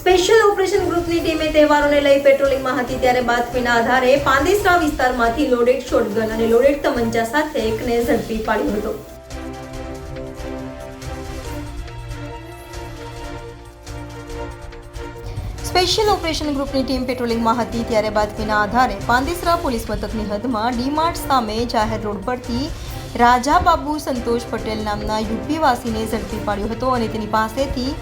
Special operation ગ્રુપની ટીમે તહેવારોને લઈ પેટ્રોલિંગમાં હતી ત્યારે બાતમીના આધારે પાંદેસરા વિસ્તારમાંથી લોડેડ શોટગન અને લોડેડ તમંચા સાથે એકને ઝડપી પાડ્યો હતો. સ્પેશિયલ ઓપરેશન ગ્રુપની ટીમ પેટ્રોલિંગમાં હતી ત્યારે બાતમીના આધારે પાંદેસરા પોલીસ મથકની હદમાં ડીમાર્ટ સામે જાહેર રોડ પરથી રાજા બાબુ સંતોષ પટેલ નામના યુપીવાસીને ઝડપી પાડ્યો હતો અને તેની પાસેથી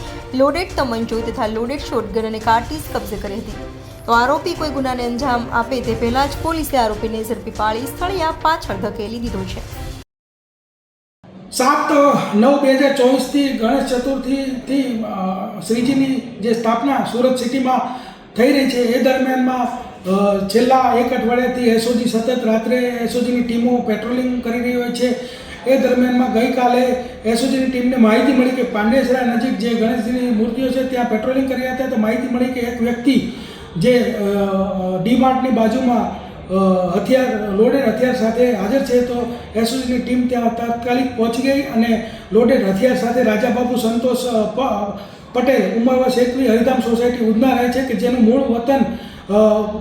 લોડેડ તમંચો તથા લોડેડ શોટગન અને કાર્ટીસ કબજે કરી હતી. તો આરોપી કોઈ ગુનાને અંજામ આપે તે પહેલા જ પોલીસે આરોપીને ઝડપી પાડી સ્થળિયા પાછળ ધકેલી દીધો છે. સાત નવ બે હજાર ચોવીસથી ગણેશ ચતુર્થીથી શ્રીજીની જે સ્થાપના સુરત સિટીમાં થઈ રહી છે, એ દરમિયાનમાં છેલ્લા એક અઠવાડિયાથી એસઓજી સતત રાત્રે એસઓજીની ટીમો પેટ્રોલિંગ કરી રહી હોય છે. એ દરમિયાનમાં ગઈકાલે એસઓજીની ટીમને માહિતી મળી કે પાંડેસરા નજીક જે ગણેશજીની મૂર્તિઓ છે, ત્યાં પેટ્રોલિંગ કરી હતા. તો માહિતી મળી કે એક વ્યક્તિ જે ડીમાર્ટની બાજુમાં હથિયાર, લોડેડ હથિયાર સાથે હાજર છે, તો એસઓજીની ટીમ ત્યાં તાત્કાલિક પહોંચી ગઈ અને લોડેડ હથિયાર સાથે રાજાબાબુ સંતોષ પટેલ ઉમરવા એકવીસ હરિધામ સોસાયટી ઉધના રહે છે કે જેનું મૂળ વતન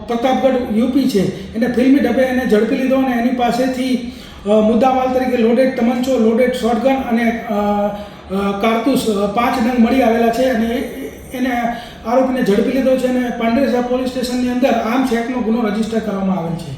પ્રતાપગઢ, યુપી છે. એને ફિલ્મી ડબે એને ઝડપી લીધો અને એની પાસેથી મુદ્દામાલ તરીકે લોડેડ તમંચો, લોડેડ શોટગન અને કારતૂસ પાંચ નંગ મળી આવેલા છે અને એને આરોપીને ઝડપી લીધો છે અને પાંડેસરા પોલીસ સ્ટેશનની અંદર આર્મ્સ એક્ટનો ગુનો રજિસ્ટર કરવામાં આવેલ છે.